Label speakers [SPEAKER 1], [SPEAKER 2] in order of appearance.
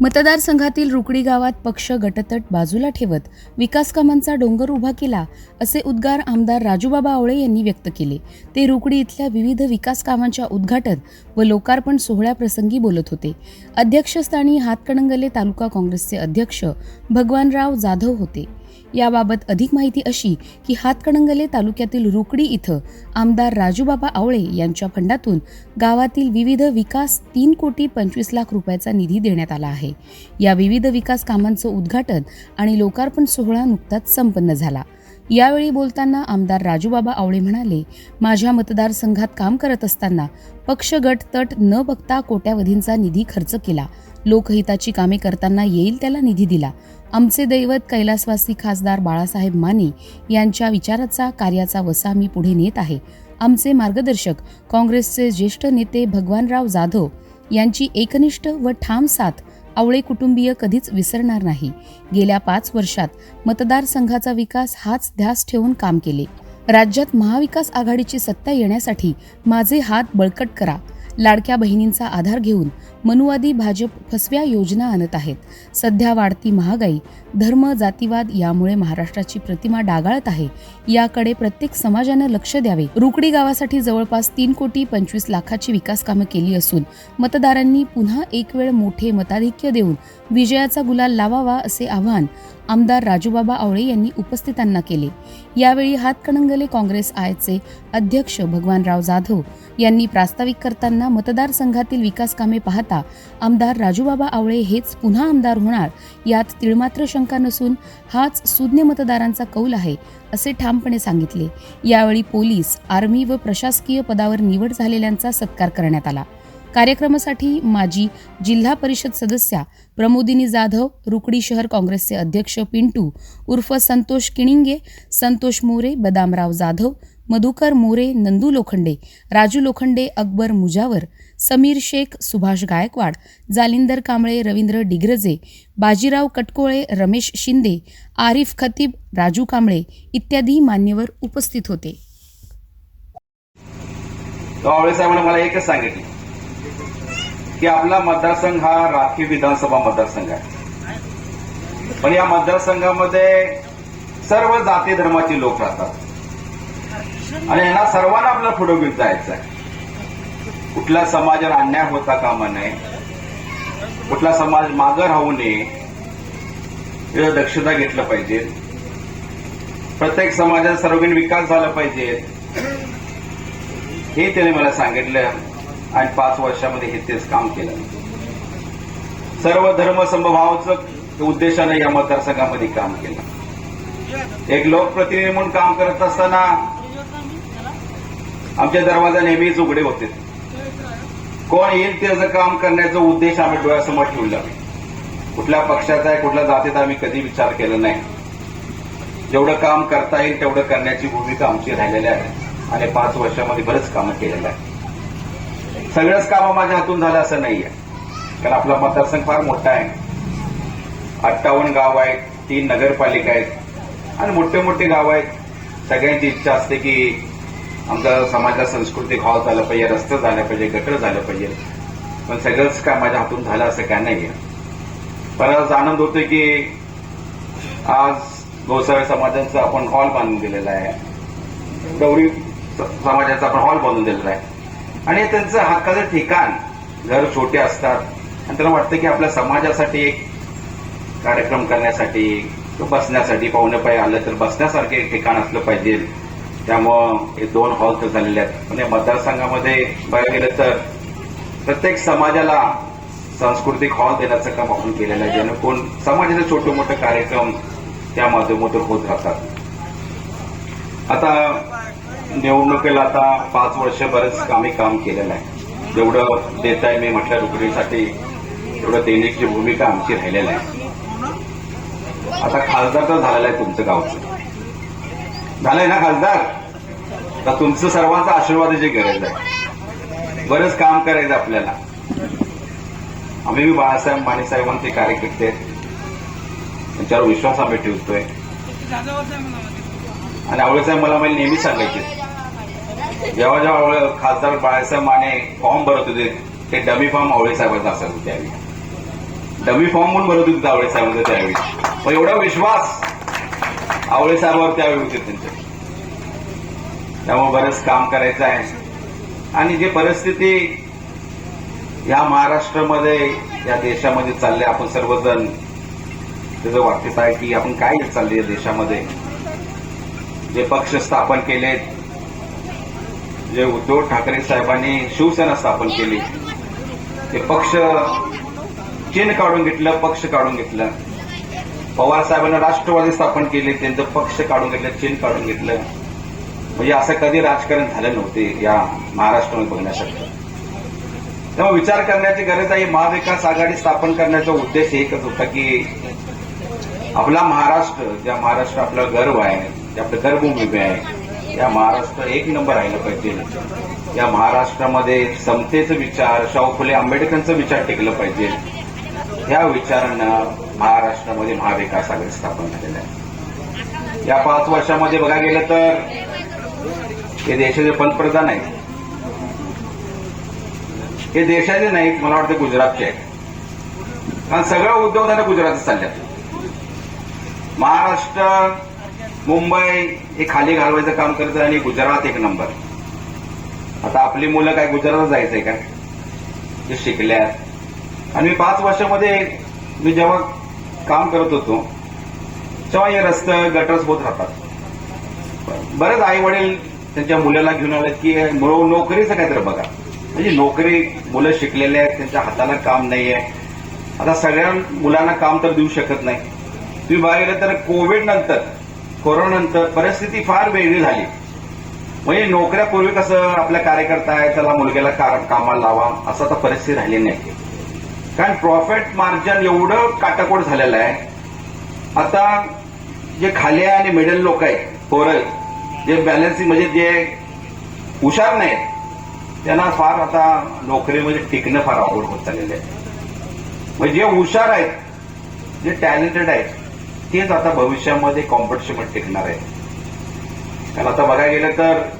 [SPEAKER 1] मतदारसंघातील रुकडी गावात पक्ष गटतट बाजूला ठेवत विकास कामांचा डोंगर उभा केला असे उद्गार आमदार राजूबाबा आवळे यांनी व्यक्त केले. ते रुकडी इथल्या विविध विकास कामांच्या उद्घाटन व लोकार्पण सोहळ्याप्रसंगी बोलत होते. अध्यक्षस्थानी हातकणंगले तालुका काँग्रेसचे अध्यक्ष भगवानराव जाधव होते. याबाबत अधिक माहिती अशी की हातकणंगले तालुक्यातील रुकडी इथं आमदार राजूबाबा आवळे यांच्या फंडातून गावातील विविध विकास तीन कोटी पंचवीस लाख रुपयाचा निधी देण्यात आला आहे. या विविध विकास कामांचं उद्घाटन आणि लोकार्पण सोहळा नुकताच संपन्न झाला. यावेळी बोलताना आमदार राजूबाबा आवळे म्हणाले माझ्या मतदारसंघात काम करत असताना पक्ष गट तट न बघता कोट्यावधींचा निधी खर्च केला. लोकहिताची कामे करताना येईल त्याला निधी दिला. आमचे दैवत कैलासवासी खासदार बाळासाहेब माने यांच्या विचाराचा कार्याचा वसा मी पुढे नेत आहे. आमचे मार्गदर्शक काँग्रेसचे ज्येष्ठ नेते भगवानराव जाधव यांची एकनिष्ठ व ठाम साथ आवळे कुटुंबीय कधीच विसरणार नाही. गेल्या पाच वर्षात मतदारसंघाचा विकास हाच ध्यास ठेवून काम केले. राज्यात महाविकास आघाडीची सत्ता येण्यासाठी माझे हात बळकट करा. लाडक्या बहिणींचा आधार घेऊन मनुवादी भाजप फसव्या योजना आणत आहेत. सध्या वाढती महागाई धर्म जातीवाद यामुळे महाराष्ट्राची प्रतिमा डागाळत आहे. याकडे प्रत्येक समाजानं लक्ष द्यावे. रुकडी गावासाठी जवळपास तीन कोटी पंचवीस लाखाची विकास कामं केली असून मतदारांनी पुन्हा एक वेळ मोठे मताधिक्य देऊन विजयाचा गुलाल लावावा असे आवाहन आमदार राजूबाबा आवळे यांनी उपस्थितांना केले. यावेळी हातकणंगले काँग्रेस आयचे अध्यक्ष भगवानराव जाधव यांनी प्रास्ताविक करताना मतदारसंघातील विकास कामे पाहता आमदार राजूबाबा आवळे हेच पुन्हा आमदार होणार यात तिळमात्र शंका नसून हाच सुज्ञ मतदारांचा कौल आहे असे ठामपणे सांगितले. यावेळी पोलीस आर्मी व प्रशासकीय पदावर निवड झालेल्यांचा सत्कार करण्यात आला. कार्यक्रमासाठी माजी जिल्हा परिषद सदस्या प्रमोदिनी जाधव रुकडी शहर काँग्रेसचे अध्यक्ष पिंटू उर्फ संतोष किणिंगे संतोष मोरे बदामराव जाधव मधुकर मोरे नंदू लोखंडे राजू लोखंडे अकबर मुजावर समीर शेख सुभाष गायकवाड जालिंदर कांबळे रवींद्र डिग्रजे बाजीराव कटकोळे रमेश शिंदे आरिफ खतीब राजू कांबळे इत्यादी मान्यवर उपस्थित होते.
[SPEAKER 2] साहेबांनी मला एकच सांगितलं. की आपला मतदारसंघ हा राखीव विधानसभा मतदारसंघ आहे. पण या मतदारसंघामध्ये सर्व जाती धर्माचे लोक राहतात. आणि यांना सर्वांना आपल्याला पुढे घेऊन जायचं आहे. कुठल्या समाजाला अन्याय होता कामा नये कुठला समाज मागं राहू नये याची दक्षता घेतलं पाहिजे. प्रत्येक समाजाचा सर्वगण विकास झाला पाहिजे. हे त्याने मला सांगितलं आणि पाच वर्षामध्ये हे तेच काम केलं. सर्व धर्म समभावाचं उद्देशाने या मतदारसंघामध्ये काम केलं. एक लोकप्रतिनिधी म्हणून काम करत असताना आमचे दरवाजा नेहमीच उघडे होते. कोण येईल त्याचं काम करण्याचा उद्देश आम्ही डोळ्यासमोर ठेवला कुठल्या पक्षाचा आहे कुठल्या जातीचा आम्ही कधी विचार केला नाही. जेवढं काम करता येईल तेवढं करण्याची भूमिका आमची राहिलेली आहे. आणि पाच वर्षामध्ये बरंच कामं केलेलं आहे सगळंच कामं माझ्या हातून झालं असं नाहीये कारण आपला मतदारसंघ फार मोठा आहे. अठ्ठावन्न गाव आहेत तीन नगरपालिका आहेत. आणि मोठे मोठे गाव आहेत. सगळ्यांची इच्छा असते की आमच्या समाजात सांस्कृतिक हॉल झालं पाहिजे रस्ते झाले पाहिजे गटर झालं पाहिजे. पण सगळंच काय माझ्या हातून झालं असं काय नाही आहे परत आनंद होतोय की आज गोसावी समाजाचा आपण हॉल बांधून दिलेला आहे. गौरी समाजाचा आपण हॉल बांधून दिलेला आहे. आणि त्यांचं हक्काचं ठिकाण घर छोटे असतात. आणि त्यांना वाटतं की आपल्या समाजासाठी एक कार्यक्रम करण्यासाठी बसण्यासाठी पाहुणे पाय आलं तर बसण्यासारखे ठिकाण असलं पाहिजे. त्यामुळं हे दोन हॉल तर झालेले आहेत. पण या मतदारसंघामध्ये बघायला गेलं तर प्रत्येक समाजाला सांस्कृतिक हॉल देण्याचं काम आपण केलेलं आहे. जेणेकरून समाजाचे छोटे मोठे कार्यक्रम त्या माध्यमातून होत राहतात. आता निवडणुकीला आता पाच वर्ष बरेच आम्ही काम केलेलं आहे. जेवढं देत आहे मी म्हटल्या रुकडीसाठी तेवढं देण्याची भूमिका आमची राहिलेली आहे. आता खासदार तर झालेला आहे तुमचं गावचं. झालंय ना खासदार? तर तुमचं सर्वांचा आशीर्वादाची गरज आहे. बरंच काम करायचं आपल्याला. आम्ही बी बाळासाहेब माने साहेबांचे कार्यकर्ते त्यांच्यावर विश्वास आम्ही ठेवतोय. आणि आवळेसाहेब मला मला नेहमी सांगायचे. जेव्हा जेव्हा आवळे खासदार बाळासाहेब माने फॉर्म भरत होते ते डमी फॉर्म आवळेसाहेबांचा असायचं त्यावेळी. डमी फॉर्म म्हणून भरत होते आवळेसाहेबांचा त्यावेळी. मग एवढा विश्वास आवळेसाहेबांवर त्यावेळी होते त्यांच्या त्यामुळे बरंच काम करायचं आहे. आणि जी परिस्थिती या महाराष्ट्रामध्ये या देशामध्ये चालले आपण सर्वजण त्याचं वाक्यच आहे की आपण काय चालले या देशामध्ये? जे पक्ष स्थापन केलेत जे उद्धव ठाकरे साहेबांनी शिवसेना स्थापन केली ते पक्ष चीन काढून घेतलं पक्ष काढून घेतलं. पवार साहेबांना राष्ट्रवादी स्थापन केले त्यांचं पक्ष काढून घेतलं चिन्ह काढून घेतलं. म्हणजे असं कधी राजकारण झालं नव्हते या महाराष्ट्रामध्ये बघण्यासारखं. त्यामुळे विचार करण्याची गरज आहे महाविकास आघाडी स्थापन करण्याचा उद्देश एकच होता की आपला महाराष्ट्र ज्या महाराष्ट्र आपला गर्व आहे जे आपलं गर्भभूमी आहे या महाराष्ट्र एक नंबर राहिलं पाहिजे. या महाराष्ट्रामध्ये समतेचा विचार शाहू फुले आंबेडकरांचा विचार टिकलं पाहिजे. या विचारांना महाराष्ट्रामध्ये महाविकास आघाडी स्थापन झालेलं आहे. या पाच वर्षामध्ये बघा गेलं तर हे देशाचे पंतप्रधान आहेत. हे देशाचे नाहीत मला वाटतं गुजरातचे आहेत. कारण सगळं उद्योग त्यांना गुजरातच चालल्यात. महाराष्ट्र मुंबई हे खाली घालवायचं काम करतं आणि गुजरात एक नंबर. आता आपली मुलं काय गुजरातच जायचंय काय ते शिकल्यात. आणि मी पाच वर्षामध्ये मी जेव्हा काम करत होतो तेव्हा हे रस्ते गटर्स होत राहतात. बरेच आई वडील त्यांच्या मुलाला घेऊन आले की मुळ नोकरीचं काहीतरी बघा. म्हणजे नोकरी मुलं शिकलेले आहेत त्यांच्या हाताला काम नाही आहे आता सगळ्या मुलांना काम तर देऊ शकत नाही. तुम्ही बघायला तर कोविड नंतर कोरोनानंतर परिस्थिती फार वेगळी झाली. म्हणजे नोकऱ्या पूर्वी कसं आपल्या कार्यकर्ता आहे त्याला मुलग्याला कामाला लावा असं आता परिस्थिती राहिली नाही. कारण प्रॉफिट मार्जिन एवढं काटाकोट झालेलं आहे. आता जे खाली आहे आणि मिडल लोक आहेत पोरं जे बॅलन्सिंग म्हणजे जे हुशार नाहीत त्यांना फार आता नोकरीमध्ये टिकणं फार अवघड होत चाललेलं आहे. म्हणजे जे हुशार आहेत जे टॅलेंटेड आहेत तेच आता भविष्यामध्ये कॉम्पिटिशनमध्ये टिकणार आहे कारण आता बघायला गेलं तर